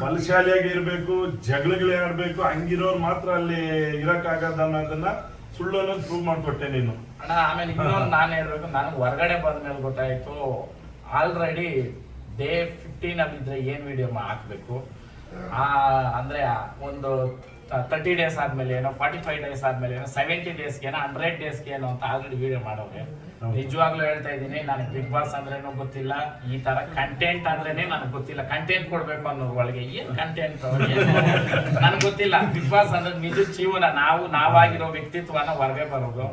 ಬಲಶಾಲಿಯಾಗಿ ಇರಬೇಕು, ಜಗಳಗಳೇ ಆಡ್ಬೇಕು, ಹಂಗಿರೋರು ಮಾತ್ರ ಅಲ್ಲಿ ಇರಕ್ಕಾಗದ ಅನ್ನೋದನ್ನ ಸುಳ್ಳು ಅನ್ನೋದು ಪ್ರೂವ್ ಮಾಡ್ಕೊಟ್ಟೆ ನೀನು. ಅಣ್ಣ, ಆಮೇಲೆ ಇನ್ನೊಂದು ನಾನು ಹೇಳ್ಬೇಕು, ನನಗೆ ಹೊರಗಡೆ ಬಂದ್ಮೇಲೆ ಗೊತ್ತಾಯ್ತು ಆಲ್ರೆಡಿ ಡೇ ಫಿಫ್ಟೀನ್ ಅಲ್ಲಿ ಏನ್ ವಿಡಿಯೋ ಹಾಕ್ಬೇಕು? ಆ, ಅಂದ್ರೆ ಒಂದು ತರ್ಟಿ ಡೇಸ್ ಆದ್ಮೇಲೆ ಏನೋ ಫಾರ್ಟಿ ಫೈವ್ ಡೇಸ್ ಆದ್ಮೇಲೆ ಏನೋ ಸೆವೆಂಟಿ ಡೇಸ್ಗೆ ಏನೋ ಹಂಡ್ರೆಡ್ ಡೇಸ್ಗೆ ಏನೋ ಅಂತ ಆಲ್ರೆಡಿ ವಿಡಿಯೋ ಮಾಡೋರೆ ಹೌದು. ನಿಜವಾಗ್ಲೂ ಹೇಳ್ತಾ ಇದ್ದೀನಿ ನನಗೆ ಬಿಗ್ ಬಾಸ್ ಅಂದ್ರೇನು ಗೊತ್ತಿಲ್ಲ. ಈ ತರ ಕಂಟೆಂಟ್ ಅಂದ್ರೇನೆ ನನಗೆ ಗೊತ್ತಿಲ್ಲ. ಕಂಟೆಂಟ್ ಕೊಡ್ಬೇಕು ಅನ್ನೋರು ಒಳಗೆ ಏನ್ ಕಂಟೆಂಟ್ ನನಗೆ ಗೊತ್ತಿಲ್ಲ. ಬಿಗ್ ಬಾಸ್ ಅಂದ್ರೆ ನಿಜ ಜೀವನ ನಾವು ನಾವಾಗಿರೋ ವ್ಯಕ್ತಿತ್ವನ ಹೊರಗೆ ಬರೋದು.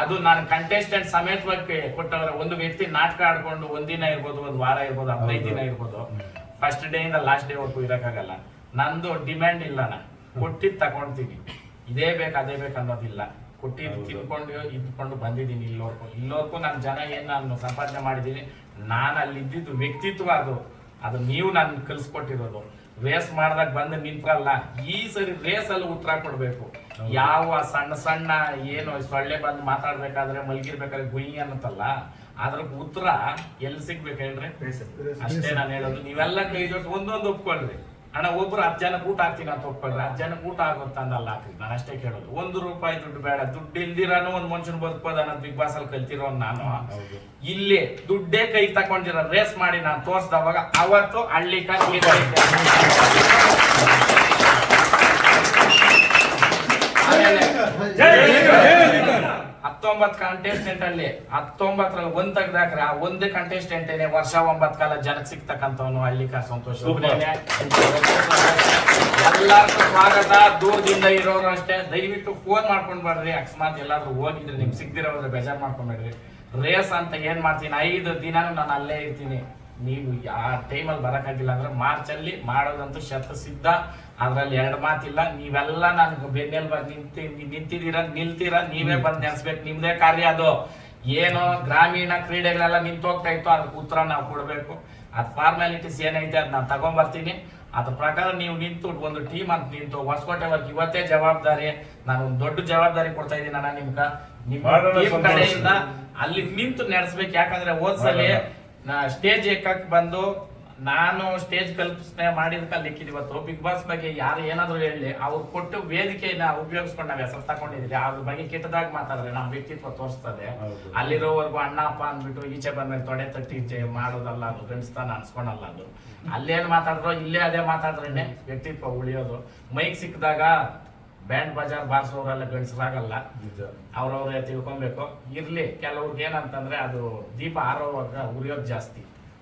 ಅದು ನಾನು ಕಂಟೆಸ್ಟೆಂಟ್ ಸಮೇತವಾಗಿ ಕೊಟ್ಟವ್ರೆ ಒಂದು ವ್ಯಕ್ತಿ ನಾಟಕ ಆಡ್ಕೊಂಡು ಒಂದಿನ ಇರ್ಬೋದು ಒಂದು ವಾರ ಇರ್ಬೋದು ಹದಿನೈದು ದಿನ ಇರ್ಬೋದು. ಫಸ್ಟ್ ಡೇ ಇಂದ ಲಾಸ್ಟ್ ಡೇ ವರ್ಗು ಇರಕ್ಕಾಗಲ್ಲ. ನಂದು ಡಿಮ್ಯಾಂಡ್ ಇಲ್ಲ ನಾನು. ಕೊಟ್ಟಿದ್ ತಗೊಂತೀನಿ. ಇದೇ ಬೇಕು ಅದೇ ಬೇಕು ಅನ್ನೋದಿಲ್ಲ. ಕೊಟ್ಟಿದ್ದು ತಿನ್ಕೊಂಡು ಇದ್ಕೊಂಡು ಬಂದಿದ್ದೀನಿ ಇಲ್ಲೋರ್ಕು. ಇಲ್ಲೋರ್ಗು ನನ್ನ ಜನ ಏನು ನಾನು ಸಂಪಾದನೆ ಮಾಡಿದ್ದೀನಿ ನಾನು ಅಲ್ಲಿ ಇದ್ದಿದ್ದು ವ್ಯಕ್ತಿತ್ವ ಅದು. ಅದು ನೀವು ನನ್ ಕಲಿಸ್ಕೊಟ್ಟಿರೋದು. ರೇಸ್ ಮಾಡ್ದಾಗ ಬಂದು ನಿಂತಲ್ಲ ಈ ಸರಿ ರೇಸಲ್ಲಿ ಅಲ್ಲಿ ಉತ್ತರ ಕೊಡ್ಬೇಕು. ಯಾವ ಸಣ್ಣ ಸಣ್ಣ ಏನು ಸೊಳ್ಳೆ ಬಂದು ಮಾತಾಡ್ಬೇಕಾದ್ರೆ ಮಲಗಿರ್ಬೇಕಾದ್ರೆ ಗುಯಿ ಅನ್ನತ್ತಲ್ಲ ಅದ್ರ ಉತ್ತರ ಎಲ್ಲಿ ಸಿಗ್ಬೇಕು ಹೇಳ್ರಿ? ಅಷ್ಟೇ ನಾನು ಹೇಳೋದು. ನೀವೆಲ್ಲ ಕೈ ಜೊತೆ ಒಂದೊಂದು ಒಪ್ಕೊಳ್ರಿ. ಅಣ್ಣ ಒಬ್ರು ಹತ್ತು ಜನಕ್ಕೆ ಊಟ ಹಾಕ್ತೀನಿ ಅಂತ ಒಪ್ಪಿದ್ರೆ ಹತ್ತು ಜನಕ್ಕೆ ಊಟ ಆಗುತ್ತಂದಲ್ಲ ಹಾಕ್ರಿ ನಾನು ಅಷ್ಟೇ ಕೇಳೋದು. ಒಂದು ರೂಪಾಯಿ ದುಡ್ಡು ಬೇಡ. ದುಡ್ಡು ಇಲ್ದಿರಾನು ಒಂದು ಮನುಷ್ಯನ ಬದುಕೋದ ಅನ್ನೋದು ಬಿಗ್ ಬಾಸ್ ಅಲ್ಲಿ ಕಲ್ತಿರೋ ನಾನು. ಇಲ್ಲಿ ದುಡ್ಡೇ ಕೈ ತಕೊಂಡಿರೋ ರೇಸ್ ಮಾಡಿ ನಾನು ತೋರಿಸ್ದವಾಗ ಅವತ್ತು ಹಳ್ಳಿ ಕಾರ್ ಹತ್ತೊಂಬತ್ತು ಕಂಟೆಸ್ಟೆಂಟ್ ಅಲ್ಲಿ ಹತ್ತೊಂಬತ್ತರಲ್ಲಿ ಒಂದ್ ತೆಗ್ದಾಕ್ರೆ ಆ ಒಂದೇ ಕಂಟೆಸ್ಟೆಂಟ್ ಏನೇ ವರ್ಷ ಒಂಬತ್ತು ಕಾಲ ಜನಕ್ಕೆ ಸಿಗ್ತಕ್ಕಂಥವನು ಹಳ್ಳಿ ಕಾರ್ ಸಂತೋಷ. ಎಲ್ಲಾರ್ಗೂ ಸ್ವಾಗತ. ದೂರದಿಂದ ಇರೋರು ಅಷ್ಟೇ. ದಯವಿಟ್ಟು ಫೋನ್ ಮಾಡ್ಕೊಂಡ್ ಬರ್ರಿ. ಅಕಸ್ಮಾತ್ ಎಲ್ಲಾದ್ರೂ ಹೋಗಿದ್ರೆ ನಿಮ್ಗೆ ಸಿಗ್ದಿರೋದ್ರೆ ಬೇಜಾರ್ ಮಾಡ್ಕೊಂಡ್ಬೇಡ್ರಿ ರೇಸ್ ಅಂತ ಏನ್ ಮಾಡ್ತೀನಿ? ಐದು ದಿನ ನಾನು ಅಲ್ಲೇ ಇರ್ತೀನಿ. ನೀವು ಆ ಟೈಮಲ್ಲಿ ಬರೋಕ್ಕಾಗಿಲ್ಲ ಅಂದ್ರೆ ಮಾರ್ಚಲ್ಲಿ ಮಾಡೋದಂತೂ ಶತ ಸಿದ್ಧ ಅದ್ರಲ್ಲಿ ಎರಡು ಮಾತಿಲ್ಲ ನೀವೆಲ್ಲ ನನಗೆ ಬೆನ್ನೆಲ್ ಬಂದು ನಿಂತಿ ನಿಂತಿದ್ದೀರ ನಿಲ್ತೀರ? ನೀವೇ ಬಂದು ನೆನೆಸ್ಬೇಕು ನಿಮ್ಮದೇ ಕಾರ್ಯ ಅದು. ಏನು ಗ್ರಾಮೀಣ ಕ್ರೀಡೆಗಳೆಲ್ಲ ನಿಂತು ಹೋಗ್ತಾ ಇತ್ತು ಅದಕ್ಕೆ ಉತ್ತರ ನಾವು ಕೊಡಬೇಕು. ಅದು ಫಾರ್ಮ್ಯಾಲಿಟೀಸ್ ಏನೈತೆ ಅದು ನಾನು ತಗೊಂಬರ್ತೀನಿ. ಅದ್ರ ಪ್ರಕಾರ ನೀವು ನಿಂತು ಒಂದು ಟೀಮ್ ಅಂತ ನಿಂತು ಹೊಸಕೋಟೆ ವರ್ಗ ಇವತ್ತೇ ಜವಾಬ್ದಾರಿ ನಾನು ಒಂದು ದೊಡ್ಡ ಜವಾಬ್ದಾರಿ ಕೊಡ್ತಾ ಇದ್ದೀನಿ ನಾನು ನಿಮ್ಗೆ. ನಿಮ್ಮ. ಕಡೆಯಿಂದ ಅಲ್ಲಿ ನಿಂತು ನಡೆಸ್ಬೇಕು ಯಾಕಂದ್ರೆ ಹೋದ್ಸಲಿ ನಾ ಸ್ಟೇಜ್ ಏಕಕ್ಕೆ ಬಂದು ನಾನು ಸ್ಟೇಜ್ ಕಲ್ಪನೆ ಮಾಡಿದ ಇವತ್ತು. ಬಿಗ್ ಬಾಸ್ ಬಗ್ಗೆ ಯಾರು ಏನಾದರೂ ಹೇಳಿ ಅವ್ರು ಕೊಟ್ಟು ವೇದಿಕೆಯನ್ನ ಉಪಯೋಗಿಸ್ಕೊಂಡು ನಾವು ಹೆಸರು ತಗೊಂಡಿದ್ರಿ ಅದ್ರ ಬಗ್ಗೆ ಕೆಟ್ಟದಾಗಿ ಮಾತಾಡಿದ್ರೆ ನಮ್ಮ ವ್ಯಕ್ತಿತ್ವ ತೋರಿಸ್ತದೆ. ಅಲ್ಲಿರೋವರೆಗೂ ಅಣ್ಣ ಅಪ್ಪ ಅಂದ್ಬಿಟ್ಟು ಈಚೆ ಬಂದ್ಮೇಲೆ ತೊಡೆ ತಟ್ಟಿ ಈಚೆ ಮಾಡೋದಲ್ಲ ಅದು ಗಂಡಸ್ತಾನ ಅನ್ಸ್ಕೊಳಲ್ಲ ಅದು. ಅಲ್ಲೇನ್ ಮಾತಾಡಿದ್ರು ಇಲ್ಲೇ ಅದೇ ಮಾತಾಡ್ರೇನೆ ವ್ಯಕ್ತಿತ್ವ ಉಳಿಯೋದು. ಮೈಕ್ ಸಿಕ್ಕಿದಾಗ ಬ್ಯಾಂಡ್ ಬಜಾರ್ ಬಾರಿಸೋರೆಲ್ಲ ಗಂಡಸರಾಗಲ್ಲ. ಅವ್ರವ್ರೆ ಅವ್ರವ್ರೇ ತಿಳ್ಕೊಬೇಕು. ಇರ್ಲಿ ಕೆಲವ್ರಿಗೆ ಏನಂತಂದ್ರೆ ಅದು ದೀಪ ಆರೋವಾಗ ಉರಿಯೋದು ಜಾಸ್ತಿ.